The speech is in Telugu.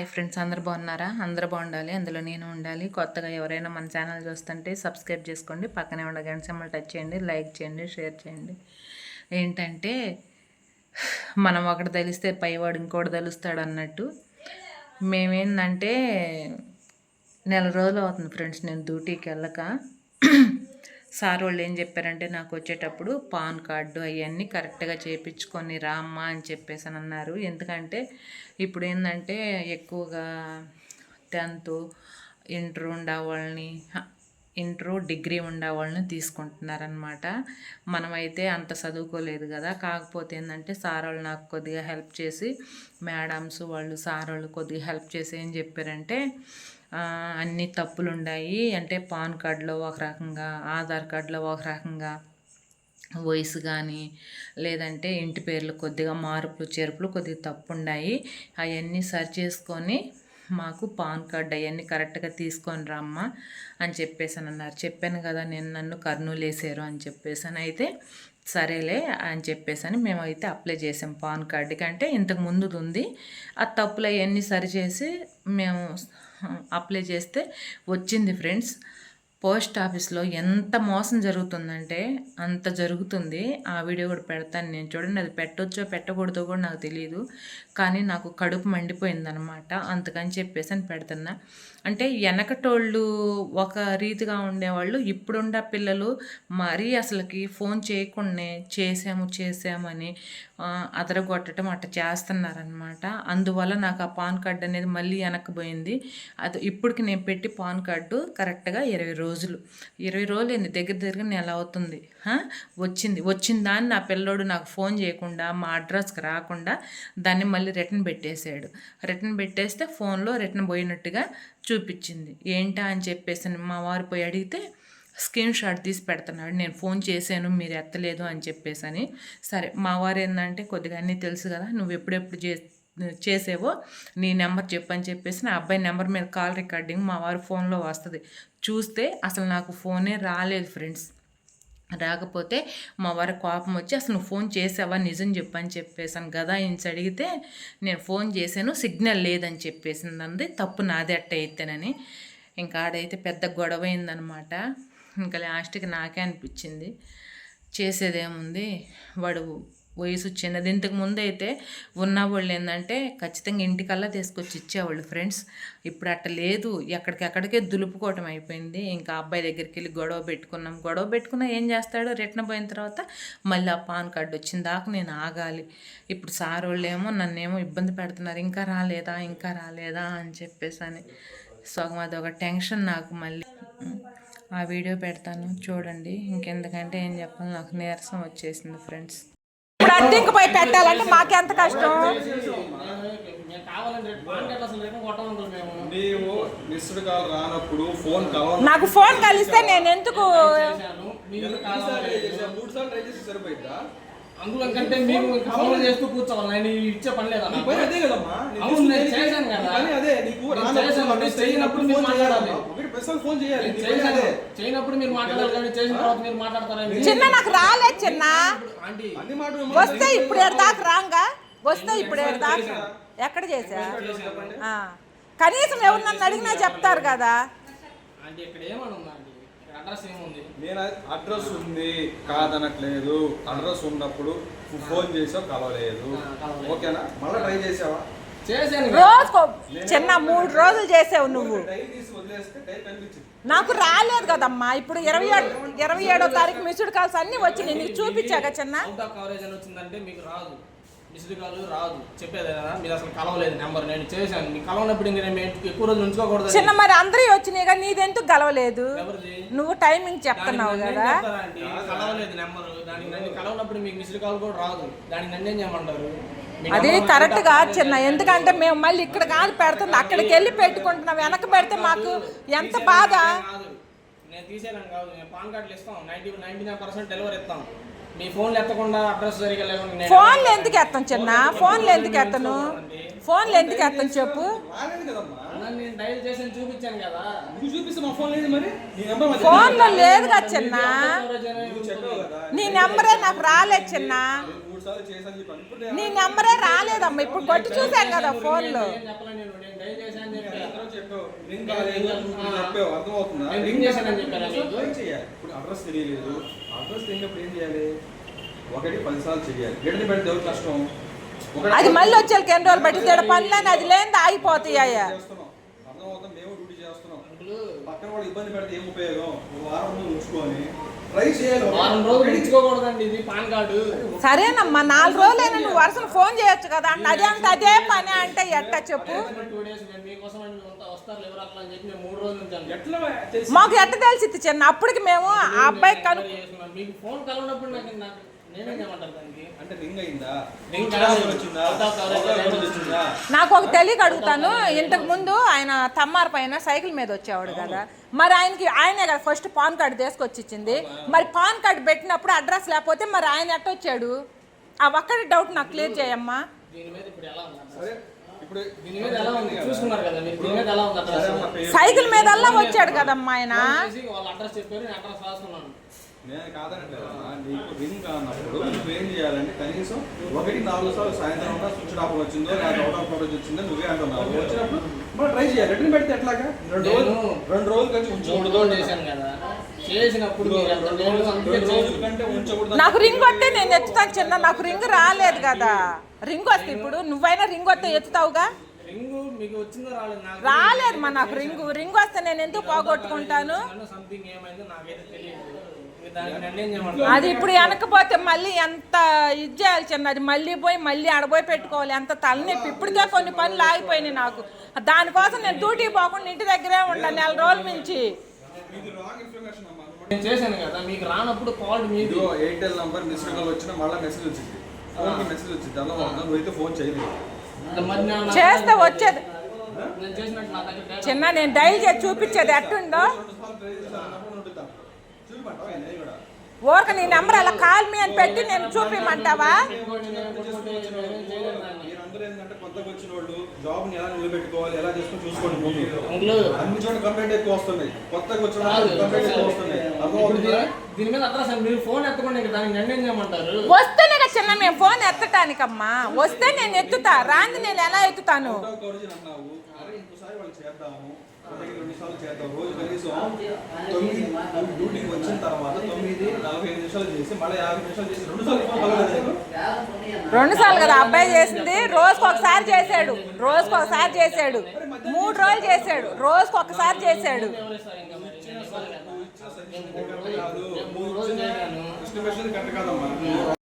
హాయ్ ఫ్రెండ్స్ అందరు బాగున్నారా? అందరు బాగుండాలి అందులో నేను ఉండాలి. కొత్తగా ఎవరైనా మన ఛానల్ చూస్తుంటే సబ్స్క్రైబ్ చేసుకోండి పక్కనే ఉన్న గంట సింబల్ టచ్ చేయండి లైక్ చేయండి షేర్ చేయండి. ఏంటంటే మనం ఒకటి తెలిస్తే పైవాడు ఇంకోటి తెలుస్తాడు అన్నట్టు. మేమేందంటే నెల రోజులు అవుతుంది ఫ్రెండ్స్ నేను డ్యూటీకి వెళ్ళక. సార్ వాళ్ళు ఏం చెప్పారంటే నాకు వచ్చేటప్పుడు పాన్ కార్డు అవన్నీ కరెక్ట్గా చేయించుకొని రామ్మా అని చెప్పేసి అని అన్నారు. ఎందుకంటే ఇప్పుడు ఏంటంటే ఎక్కువగా టెన్త్ ఇంటర్ ఉండేవాళ్ళని ఇంటర్ డిగ్రీ ఉండేవాళ్ళని తీసుకుంటున్నారనమాట మనమైతే అంత చదువుకోలేదు కదా. కాకపోతే ఏంటంటే సార్ వాళ్ళు నాకు కొద్దిగా హెల్ప్ చేసి మేడమ్స్ వాళ్ళు సార్ వాళ్ళు కొద్దిగా హెల్ప్ చేసి ఏం చెప్పారంటే అన్ని తప్పులు ఉన్నాయి అంటే పాన్ కార్డులో ఒక రకంగా ఆధార్ కార్డులో ఒక రకంగా వయసు కానీ లేదంటే ఇంటి పేర్లు కొద్దిగా మార్పులు చేర్పులు కొద్దిగా తప్పు ఉన్నాయి అవన్నీ సరి చేసుకొని మాకు పాన్ కార్డ్ అవన్నీ కరెక్ట్గా తీసుకొని రమ్మా అని చెప్పేసి అన్నారు చెప్పాను కదా నేను నన్ను కర్నూలు వేసారు అని చెప్పేసి అయితే సరేలే అని చెప్పేసి అని మేమైతే అప్లై చేసాం పాన్ కార్డుకి అంటే ఇంతకు ముందుది ఉంది ఆ తప్పులు అవన్నీ సరిచేసి మేము అప్లై చేస్తే వచ్చింది ఫ్రెండ్స్. పోస్ట్ ఆఫీస్లో ఎంత మోసం జరుగుతుందంటే అంత జరుగుతుంది. ఆ వీడియో కూడా పెడతాను నేను. చూడండి అది పెట్టొచ్చో పెట్టకూడదో కూడా నాకు తెలియదు కానీ నాకు కడుపు మండిపోయిందనమాట అందుకని చెప్పేసి అని పెడుతున్నా. అంటే వెనకటోళ్ళు ఒక రీతిగా ఉండేవాళ్ళు ఇప్పుడున్న పిల్లలు మరీ అసలుకి ఫోన్ చేయకుండానే చేసాము చేసామని అదరగొట్టడం అట్ట చేస్తున్నారనమాట అందువల్ల నాకు ఆ పాన్ కార్డు అనేది మళ్ళీ వెనక్కిపోయింది అది ఇప్పటికి నేను పెట్టి పాన్ కార్డు కరెక్ట్గా ఇరవై రోజులు రోజులు. ఇరవై రోజులు ఏంది? దగ్గర దగ్గర నెల అవుతుంది? వచ్చింది. వచ్చిన దాన్ని నా పిల్లోడు నాకు ఫోన్ చేయకుండా మా అడ్రస్కి రాకుండా దాన్ని మళ్ళీ రిటర్న్ పెట్టేశాడు. రిటర్న్ పెట్టేస్తే ఫోన్లో రిటర్న్ పోయినట్టుగా చూపించింది. ఏంటా అని చెప్పేసి మా వారు పోయి అడిగితే స్క్రీన్ షాట్ తీసి పెడుతున్నాడు. నేను ఫోన్ చేశాను మీరు ఎత్తలేదు అని చెప్పేసి అని. సరే మా వారు ఏంటంటే కొద్దిగా అన్నీ తెలుసు కదా నువ్వు ఎప్పుడెప్పుడు చే చేసేవో నీ నెంబర్ చెప్పని చెప్పేసి నా అబ్బాయి నెంబర్ మీద కాల్ రికార్డింగ్ మా వారి ఫోన్లో వస్తుంది. చూస్తే అసలు నాకు ఫోనే రాలేదు ఫ్రెండ్స్. రాకపోతే మా వారి కోపం వచ్చి అసలు నువ్వు ఫోన్ చేసావా నిజం చెప్పని చెప్పేసాను గదా ఇంచి అడిగితే నేను ఫోన్ చేశాను సిగ్నల్ లేదని చెప్పేసింది అంది తప్పు నాదే అట్ట అయితేనని. ఇంకా ఆడైతే పెద్ద గొడవ అయిందనమాట ఇంకా లాస్ట్కి నాకే అనిపించింది. చేసేదేముంది? వాడు వయసు చిన్నది ఇంతకు ముందు అయితే ఉన్న వాళ్ళు ఏంటంటే ఖచ్చితంగా ఇంటికల్లా తీసుకొచ్చి ఇచ్చేవాళ్ళు ఫ్రెండ్స్. ఇప్పుడు అట్ట లేదు. ఎక్కడికెక్కడికే దులుపుకోవటం అయిపోయింది. ఇంకా అబ్బాయి దగ్గరికి వెళ్ళి గొడవ పెట్టుకున్నాం. గొడవ పెట్టుకున్నా ఏం చేస్తాడు? రిటర్న్ పోయిన తర్వాత మళ్ళీ ఆ పాన్ కార్డు వచ్చిన దాకా నేను ఆగాలి. ఇప్పుడు సార్ వాళ్ళు ఏమో నన్నేమో ఇబ్బంది పెడుతున్నారు. ఇంకా రాలేదా? ఇంకా రాలేదా? అని చెప్పేసి అని సగం అది ఒక టెన్షన్ నాకు మళ్ళీ. ఆ వీడియో పెడతాను. చూడండి. ఇంకెందుకంటే ఏం చెప్పాలి నాకు నీరసం వచ్చేసింది ఫ్రెండ్స్. అద్దెకి పోయి పెట్టాలంటే మాకెంత కష్టం? నాకు ఫోన్ కలిస్తే నేను ఎందుకు? చేశాను మీరు కావాలి మూడు సార్లు ట్రై చేసి సరిపోయిందా అందులో కంటే ఫోన్ చేస్తూ కూర్చోవాలి నేను ఇచ్చే పని లేదా అదే కదమ్మా అవును, నేను చేశాను. నీ కదా. అదే నీకు చేశాను, చేయనప్పుడు మీరు మాట్లాడాలి. ప్రస్తుతం ఫోన్ చేయాలి. చేయనప్పుడు మీరు మాట్లాడాలి కానీ చేసిన తర్వాత మీరు మాట్లాడతారని చిన్న నాకు రాలేదు చిన్న. అన్ని మాటలు వస్తే ఇప్పుడు దాకా రాంగా? వస్తే ఇప్పుడు దాకా? ఎక్కడ చేసా ఆ. కనీసం ఎవరు నన్ను అడిగినా చెప్తారు కదా. నేను అడ్రస్ ఉంది. కాదనట్లేదు. అడ్రస్ ఉన్నప్పుడు ఫోన్ చేసావు కలవలేదు. ఓకేనా? మళ్ళీ ట్రై చేసావా. రోజుకో చిన్న మూడు రోజులు చేసావు నువ్వు. నాకు రాలేదు కదమ్మా. ఇప్పుడు ఇరవై ఏడు ఇరవై ఏడో తారీఖు మిస్డ్ కాల్స్ అన్ని వచ్చి నీకు చూపించాక చిన్న. కవరేజ్ అని వచ్చిందంటే మీకు రాదు. మిస్డ్ కాల్ రాదు. చెప్పేది కదా మీరు అసలు కలవలేదు నెంబర్. నేను చేశాను. మీకు కలవనప్పుడు ఇంక నేను మేము ఎక్కువ రోజులు ఉంచుకోకూడదు చిన్న మరి అందరూ వచ్చినాయి కానీ నీదెందుకు గలవలేదు ఎవరిది? నువ్వు టైమింగ్ చెప్తున్నావు కదా. కలవలేదు నెంబర్. దానికి నన్ను కలవనప్పుడు మీకు మిస్డ్ కాల్ కూడా రాదు. దానికి నన్ను ఏం చేయమంటారు? అది కరెక్ట్ కాదు చిన్న ఎందుకంటే మేము మళ్ళీ ఇక్కడ కాదు పెడుతుంది అక్కడికి వెళ్ళి పెట్టుకుంటున్నాం. వెనక పెడితే మాకు ఎంత బాధ? కాదు. నేను తీసేయడం కాదు. నేను పాన్ కార్డులు ఇస్తాం. Ninety ninety nine percent delivery ఇస్తాం. మీ ఫోన్లు ఎత్తకుండా అడ్రస్ సరిగా లేకుండా నేను ఫోన్లు ఎందుకు ఎత్తాం చిన్న? ఫోన్లు ఎందుకు ఎత్తను? ఫోన్లు ఎందుకు ఎత్తాను? చెప్పు నేను డైల్ చేసి చూపించాను కదా. నువ్వు చూపిస్తే మా ఫోన్ లేదు మరి. నీ నెంబర్ మరి ఫోన్లో లేదు కదా చిన్న? నీ నెంబరే నాకు రాలేదు చిన్న. నీ నెంబరే రాలేదమ్మా ఇప్పుడు కొట్టి చూసాం కదా ఇప్పుడు అడ్రస్ తెలియలేదు. అడ్రస్ తెలియనప్పుడు ఏం చేయాలి? ఒకటి పది సార్లు చేయాలి పెడితే ఎవరు కష్టం? ఒకటి అది మళ్ళీ వచ్చేకి ఎన్ని రోజులు బట్టి తేడా పనులని అది లేని మేము డ్యూటీ చేస్తున్నాం. పక్కన వాళ్ళు ఇబ్బంది పెడితే ఏం ఉపయోగం? వారం రోజులు ఉంచుకొని ట్రై చేయాలి. వారం రోజులు ఇచ్చుకోకూడదండి ఇది పాన్ కార్డు. సరేనమ్మా నాలుగు రోజులైనా నువ్వు వరుసను ఫోన్ చేయొచ్చు కదా అంటే అదే అంటే అదే పని అంటే ఎట్టా చెప్పు? టూ డేస్ నేను మీకోసం అని అంతా వస్తారు ఎవరు అట్లా అని చెప్పి నేను మూడు రోజులు ఉంచాను. ఎట్లా చేసి మాకు ఎట్ట తెలిసింది చిన్న? అప్పటికి మేము ఆ అబ్బాయికి కను ఎంక్వైరీ చేసుకున్నాను. మీకు ఫోన్ కలవనప్పుడు నాకు నాకు నాకు ఒక తెలియక అడుగుతాను. ఇంతకు ముందు ఆయన తమ్మార్ పైన సైకిల్ మీద వచ్చేవాడు కదా. మరి ఆయనకి ఆయనే కదా ఫస్ట్ పాన్ కార్డు తీసుకొచ్చి ఇచ్చింది మరి పాన్ కార్డు పెట్టినప్పుడు అడ్రస్ లేకపోతే మరి ఆయన ఎట్ట వచ్చాడు? ఆ ఒక్కటి డౌట్ నాకు క్లియర్ చేయమ్మా. దీని మీద ఇప్పుడు ఎలా ఉంది సరే ఇప్పుడు దీని మీద ఎలా ఉంది? చూసుకున్నారు కదా మీరు. దీని మీద ఎలా ఉంది సరే అడ్రస్? అమ్మ, పేరు- సైకిల్ మీద వచ్చాడు కదమ్మా ఆయన. అడ్రస్ నేను కాదనట్లేదమ్మా నీకు రింగ్ కానప్పుడు నువ్వేం చేయాలంటే కనీసం ఒకటి నాలుగు సార్లు సాయంత్రం ఉన్నా స్విచ్ ఆఫ్ వచ్చిందో లేదా అవుట్ ఆఫ్ కవరేజ్ వచ్చిందో నువ్వే అంటున్నావు. వచ్చినప్పుడు మనం ట్రై చేయాలి. రిటర్న్ పెడితే ఎట్లాగా? రెండు రోజులు నేను రెండు రోజులు కలిసి మూడు ఉంచకూడదు రోజులు చేశాను కదా. నాకు రింగ్ వస్తే నేను ఎత్తుతాను చిన్న. నాకు రింగ్ రాలేదు కదా. రింగ్ వస్తే ఇప్పుడు నువ్వైనా రింగ్ వస్తే ఎత్తుతావుగా రాలేదు. మా నాకు రింగ్ రింగ్ వస్తే నేను ఎందుకు పోగొట్టుకుంటాను? అది ఇప్పుడు వెనకపోతే మళ్ళీ ఎంత ఇది చేయాలి చిన్న అది మళ్ళీ పోయి మళ్ళీ ఆడపోయి పెట్టుకోవాలి. ఎంత తలనొప్పి. ఇప్పటికే కొన్ని పనులు ఆగిపోయినాయి నాకు. దానికోసం నేను డ్యూటీ పోకుండా ఇంటి దగ్గరే ఉంటాను నెల రోజుల నుంచి. ఇది రాంగ్ ఇన్ఫర్మేషన్ అమ్మా. నేను చేశాను కదా మీకు రానప్పుడు కాల్ మీది. ఎయిర్టెల్ నంబర్ మిస్డ్ కాల్ వచ్చినా మళ్ళీ మెసేజ్ వచ్చింది. ఫోన్కి మెసేజ్ వచ్చింది. అలా అవుతుంది నువ్వైతే ఫోన్ చేయలేదు. చేస్తే వచ్చేది. నేను చేసినట్టు నా దగ్గర డేటా చిన్న నేను డైల్ చేసి చూపించేది ఎట్టుందో? ఊరక నీ నెంబర్ అలా కాల్ మీ అని పెట్టి నేను చూపిమంటావా? వస్తేనే చిన్న మేము ఫోన్ ఎత్తటానికమ్మా. వస్తే నేను ఎత్తుతా రాంది నేను ఎలా ఎత్తుతాను? చేద్దాము. రెండు సార్లు చేద్దాం. రోజు కనీసం తొమ్మిది డ్యూటీకి వచ్చిన తర్వాత తొమ్మిది నలభై ఐదు నిమిషాలు చేసి మళ్ళీ యాభై నిమిషాలు చేసి రెండు సార్లు ఫోన్ కలవలేదు నీకు? రెండు సార్లు కదా అబ్బాయి చేసింది రోజుకు ఒకసారి చేశాడు రోజుకు ఒకసారి చేశాడు మూడు రోజులు చేశాడు రోజుకు ఒకసారి చేశాడు. కరెక్ట్ కాదమ్మా.